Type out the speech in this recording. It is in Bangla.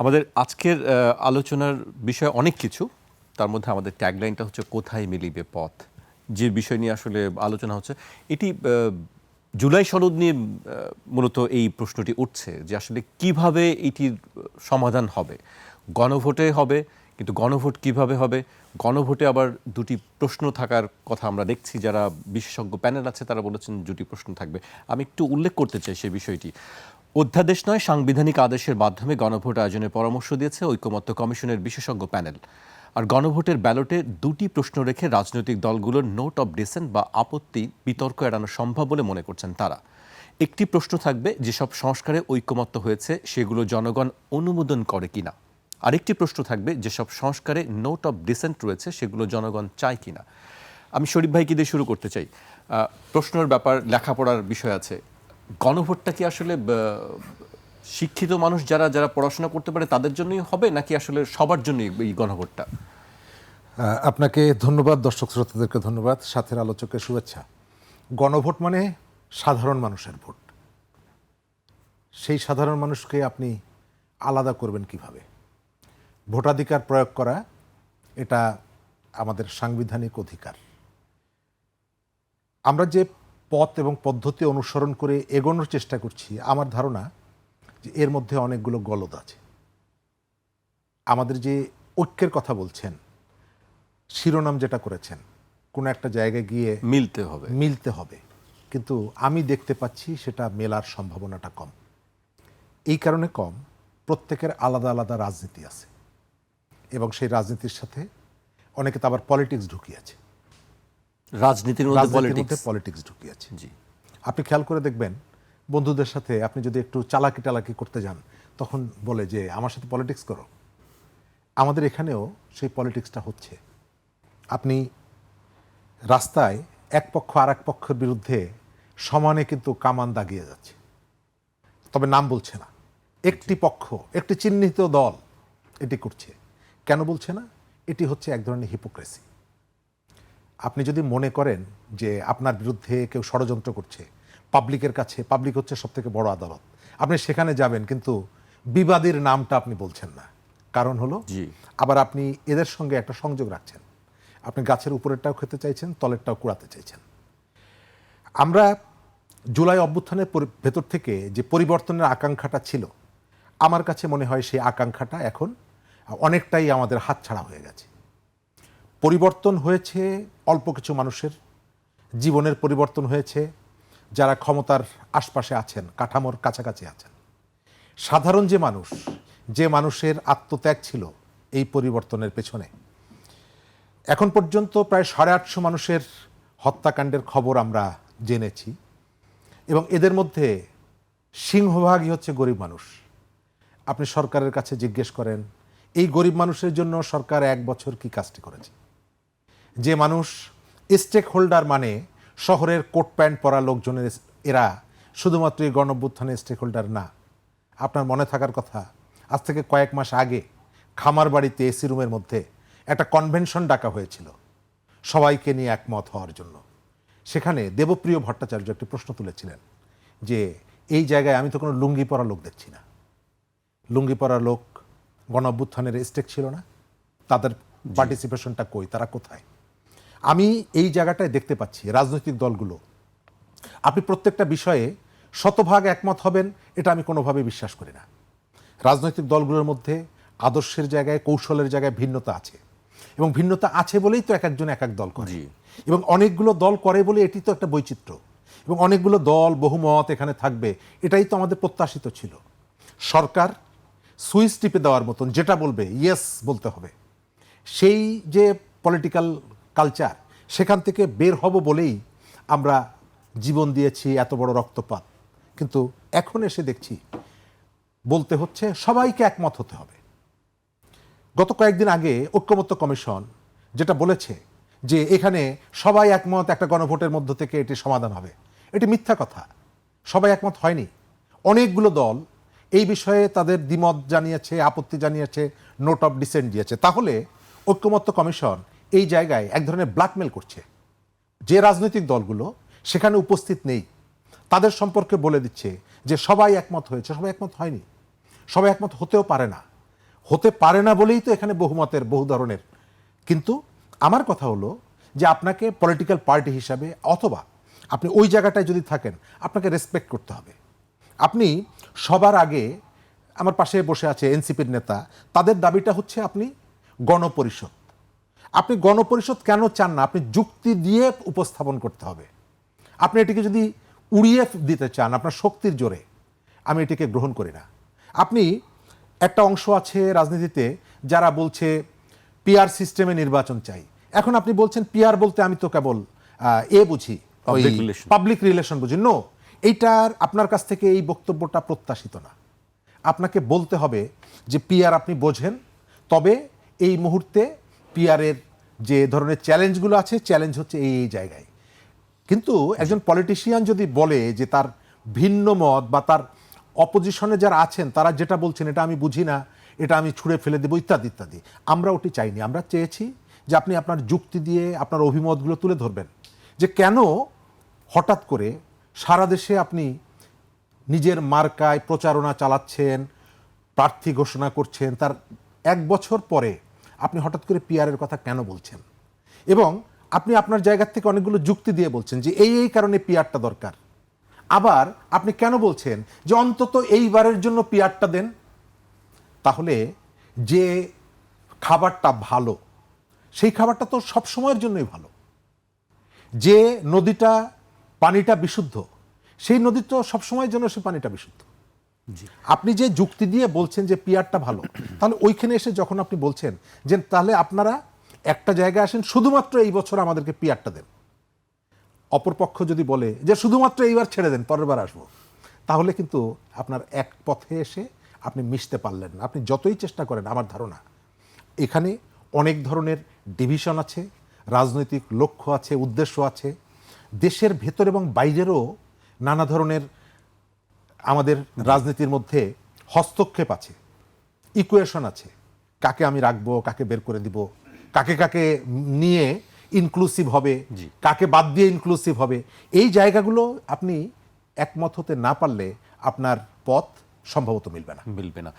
আমাদের আজকের আলোচনার বিষয় অনেক কিছু। তার মধ্যে আমাদের ট্যাগলাইনটা হচ্ছে কোথায় মিলিবে পথ? যে বিষয় নিয়ে আসলে আলোচনা হচ্ছে। এটি জুলাই সনদ নিয়ে মূলত এই প্রশ্নটি উঠছে যে আসলে কীভাবে এটির সমাধান হবে। গণভোটে হবে, কিন্তু গণভোট কীভাবে হবে? গণভোটে আবার দুটি প্রশ্ন থাকার কথা আমরা দেখছি। যারা বিশেষজ্ঞ প্যানেল আছে, তারা বলেছেন দুটি প্রশ্ন থাকবে। আমি একটু উল্লেখ করতে চাই সেই বিষয়টি। অধ্যাদেশ নয়, সাংবিধানিক আদেশের মাধ্যমে গণভোট আয়োজনের পরামর্শ দিয়েছে ঐকমত্য কমিশনের বিশেষজ্ঞ প্যানেল। আর গণভোটের ব্যালটে দুটি প্রশ্ন রেখে রাজনৈতিক দলগুলোর নোট অব ডিসেন্ট বা আপত্তি বিতর্ক এড়ানো সম্ভব বলে মনে করছেন তারা। একটি প্রশ্ন থাকবে, যেসব সংস্কারে ঐকমত্য হয়েছে সেগুলো জনগণ অনুমোদন করে কিনা? আরেকটি প্রশ্ন থাকবে, যেসব সংস্কারে নোট অব ডিসেন্ট রয়েছে সেগুলো জনগণ চায় কিনা? আমি শরীফ ভাইকে দিয়ে শুরু করতে চাই? প্রশ্নের ব্যাপার, লেখাপড়ার বিষয় আছে। গণভোটটা কি আসলে শিক্ষিত মানুষ যারা যারা পড়াশোনা করতে পারে তাদের জন্যই হবে, নাকি আসলে সবার জন্যই এই গণভোটটা? আপনাকে ধন্যবাদ, দর্শক শ্রোতাদেরকে ধন্যবাদ, সাথের আলোচকের শুভেচ্ছা। গণভোট মানে সাধারণ মানুষের ভোট। সেই সাধারণ মানুষকে আপনি আলাদা করবেন কীভাবে? ভোটাধিকার প্রয়োগ করা, এটা আমাদের সাংবিধানিক অধিকার। আমরা যে পথ এবং পদ্ধতি অনুসরণ করে এগোনোর চেষ্টা করছি। আমার ধারণা যে এর মধ্যে অনেকগুলো গলদ আছে। আমাদের যে ঐক্যের কথা বলছেন শিরোনাম যেটা করেছেন কোনো একটা জায়গায় গিয়ে মিলতে হবে। মিলতে হবে। কিন্তু আমি দেখতে পাচ্ছি সেটা মেলার সম্ভাবনাটা কম। এই কারণে কম প্রত্যেকের আলাদা আলাদা রাজনীতি আছে। এবং সেই রাজনীতির সাথে অনেকে তো আবার পলিটিক্স ঢুকিয়েছে রাজনীতির মধ্যে পলিটিক্স ঢুকিয়েছে জি। আপনি খেয়াল করে দেখবেন বন্ধুদের সাথে আপনি যদি একটু চালাকি টালাকি করতে যান তখন বলে যে আমার সাথে পলিটিক্স করো। আমাদের এখানেও সেই পলিটিক্সটা হচ্ছে। আপনি রাস্তায় এক পক্ষ আর এক পক্ষের বিরুদ্ধে সমানে কিন্তু কামান দাগিয়ে যাচ্ছে। তবে নাম বলছে না। একটি পক্ষ একটি চিহ্নিত দল এটি করছে। কেন বলছে না? এটি হচ্ছে এক ধরনের হিপোক্রেসি আপনি যদি মনে করেন যে আপনার বিরুদ্ধে কেউ ষড়যন্ত্র করছে পাবলিকের কাছে পাবলিক হচ্ছে সব থেকে বড় আদালত আপনি সেখানে যাবেন কিন্তু বিবাদীর নামটা আপনি বলছেন না। কারণ হলো। আবার আপনি এদের সঙ্গে একটা সংযোগ রাখছেন। আপনি গাছের উপরেরটাও খেতে চাইছেন তলেরটাও কুড়াতে চাইছেন। আমরা জুলাই অভ্যুত্থানের ভেতর থেকে যে পরিবর্তনের আকাঙ্ক্ষাটা ছিল আমার কাছে মনে হয় সেই আকাঙ্ক্ষাটা এখন অনেকটাই আমাদের হাতছাড়া হয়ে গেছে। পরিবর্তন হয়েছে অল্প কিছু মানুষের, জীবনের পরিবর্তন হয়েছে, যারা ক্ষমতার আশপাশে আছেন, কাঠামোর কাছাকাছি আছেন। সাধারণ যে মানুষ, যে মানুষের আত্মত্যাগ ছিল এই পরিবর্তনের পেছনে। এখন পর্যন্ত প্রায় সাড়ে আটশো মানুষের হত্যাকাণ্ডের খবর আমরা জেনেছি এবং এদের মধ্যে সিংহভাগই হচ্ছে গরিব মানুষ। আপনি সরকারের কাছে জিজ্ঞেস করেন, এই গরিব মানুষের জন্য সরকার এক বছর কি কাজটি করেছে? যে মানুষ স্টেক হোল্ডার মানে শহরের কোট প্যান্ট পরা লোকজনের এরা শুধুমাত্র এই গণঅভ্যুত্থানের স্টেক হোল্ডার না। আপনার মনে থাকার কথা আজ থেকে কয়েক মাস আগে খামার বাড়িতে এসি রুমের মধ্যে একটা কনভেনশন ডাকা হয়েছিল। সবাইকে নিয়ে একমত হওয়ার জন্য। সেখানে দেবপ্রিয় ভট্টাচার্য একটি প্রশ্ন তুলেছিলেন যে এই জায়গায় আমি তো কোনো লুঙ্গি পরা লোক দেখছি না। লুঙ্গি পরা লোক গণ অভ্যুত্থানের স্টেক ছিল না। তাদের পার্টিসিপেশনটা কই? তারা কোথায়? আমি এই জায়গাটায় দেখতে পাচ্ছি রাজনৈতিক দলগুলো। আপনি প্রত্যেকটা বিষয়ে শতভাগ একমত হবেন এটা আমি কোনোভাবে বিশ্বাস করি না। রাজনৈতিক দলগুলোর মধ্যে আদর্শের জায়গায় কৌশলের জায়গায় ভিন্নতা আছে। এবং ভিন্নতা আছে বলেই তো এক একজন এক এক দল করে। এবং অনেকগুলো দল করে বলে এটি তো একটা বৈচিত্র্য। এবং অনেকগুলো দল বহুমত এখানে থাকবে এটাই তো আমাদের প্রত্যাশিত ছিল। সরকার সুইচ টিপে দেওয়ার মতন যেটা বলবে ইয়েস বলতে হবে। সেই যে পলিটিক্যাল কালচার সেখান থেকে বের হব বলেই আমরা জীবন দিয়েছি এত বড় রক্তপাত। কিন্তু এখন এসে দেখছি, বলতে হচ্ছে সবাইকে একমত হতে হবে। গত কয়েকদিন আগে ঐক্যমত্য কমিশন যেটা বলেছে যে এখানে সবাই একমত একটা গণভোটের মধ্য থেকে এটি সমাধান হবে, এটি মিথ্যা কথা। সবাই একমত হয়নি। অনেকগুলো দল এই বিষয়ে তাদের দ্বিমত জানিয়েছে, আপত্তি জানিয়েছে নোট অফ ডিসেন্ট দিয়েছে। তাহলে ঐক্যমত্য কমিশন এই জায়গায় এক ধরনের ব্ল্যাকমেল করছে। যে রাজনৈতিক দলগুলো সেখানে উপস্থিত নেই। তাদের সম্পর্কে বলে দিচ্ছে যে সবাই একমত হয়েছে। সবাই একমত হয়নি। সবাই একমত হতেও পারে না। হতে পারে না বলেই তো এখানে বহুমতের, বহু ধরনের। কিন্তু আমার কথা হলো যে আপনাকে পলিটিক্যাল পার্টি হিসাবে অথবা আপনি ওই জায়গাটায় যদি থাকেন, আপনাকে রেসপেক্ট করতে হবে। আপনি সবার আগে আমার পাশে বসে আছে এনসিপির নেতা। তাদের দাবিটা হচ্ছে আপনি গণপরিষদ। আপনি গণপরিষদ কেন চান না? আপনি যুক্তি দিয়ে উপস্থাপন করতে হবে। আপনি এটিকে যদি উড়িয়ে দিতে চান আপনার শক্তির জোরে আমি এটিকে গ্রহণ করি না। আপনি একটা অংশ আছে রাজনীতিতে যারা বলছে পিআর সিস্টেমে নির্বাচন চাই। এখন আপনি বলছেন পিআর বলতে আমি তো কেবল এ বুঝি পাবলিক রিলেশন বুঝি। নো এইটার আপনার কাছ থেকে এই বক্তব্যটা প্রত্যাশিত না। আপনাকে বলতে হবে যে পিআর আপনি বোঝেন তবে এই মুহূর্তে পিআরের যে ধরনের চ্যালেঞ্জগুলো আছে, চ্যালেঞ্জ হচ্ছে এই এই জায়গায়। কিন্তু একজন পলিটিশিয়ান যদি বলে যে তার ভিন্ন মত বা তার অপোজিশনে যারা আছেন, তারা যেটা বলছেন, এটা আমি বুঝি না, এটা আমি ছুঁড়ে ফেলে দেবো, ইত্যাদি ইত্যাদি। আমরা ওটি চাইনি। আমরা চেয়েছি যে আপনি আপনার যুক্তি দিয়ে আপনার অভিমতগুলো তুলে ধরবেন। যে কেন হঠাৎ করে সারা দেশে আপনি নিজের মার্কায় প্রচারণা চালাচ্ছেন, প্রার্থী ঘোষণা করছেন, তার এক বছর পরে আপনি হঠাৎ করে পিআরের কথা কেন বলছেন? এবং আপনি আপনার জায়গা থেকে অনেকগুলো যুক্তি দিয়ে বলছেন যে এই এই কারণে পিআরটা দরকার। আবার আপনি কেন বলছেন যে অন্তত এইবারের জন্য পিআরটা দেন? তাহলে যে খাবারটা ভালো, সেই খাবারটা তো সব সময়ের জন্যই ভালো। যে নদীটা, পানিটা বিশুদ্ধ, সেই নদী তো সবসময়ের জন্য সে পানিটা বিশুদ্ধ। আপনি যে যুক্তি দিয়ে বলছেন যে পিয়ারটা ভালো, তাহলে ওইখানে এসে যখন আপনি বলছেন যে তাহলে আপনারা একটা জায়গায় আসেন, শুধুমাত্র এই বছর আমাদেরকে পিয়ারটা দেন। অপরপক্ষ যদি বলে যে শুধুমাত্র এইবার ছেড়ে দেন, পরের বার আসব, তাহলে কিন্তু আপনার এক পথে এসে আপনি মিশতে পারলেন না। আপনি যতই চেষ্টা করেন, আমার ধারণা, এখানে অনেক ধরনের ডিভিশন আছে, রাজনৈতিক লক্ষ্য আছে, উদ্দেশ্য আছে, দেশের ভেতর এবং বাইরেরও নানা ধরনের আমাদের রাজনীতির মধ্যে হস্তক্ষেপ আছে ইকুয়েশন আছে। কাকে আমি রাখব কাকে বের করে দিব কাকে কাকে নিয়ে ইনক্লুসিভ হবে কাকে বাদ দিয়ে ইনক্লুসিভ হবে এই জায়গাগুলো আপনি একমত হতে না পারলে আপনার পথ সম্ভবত মিলবে না। মিলবে না।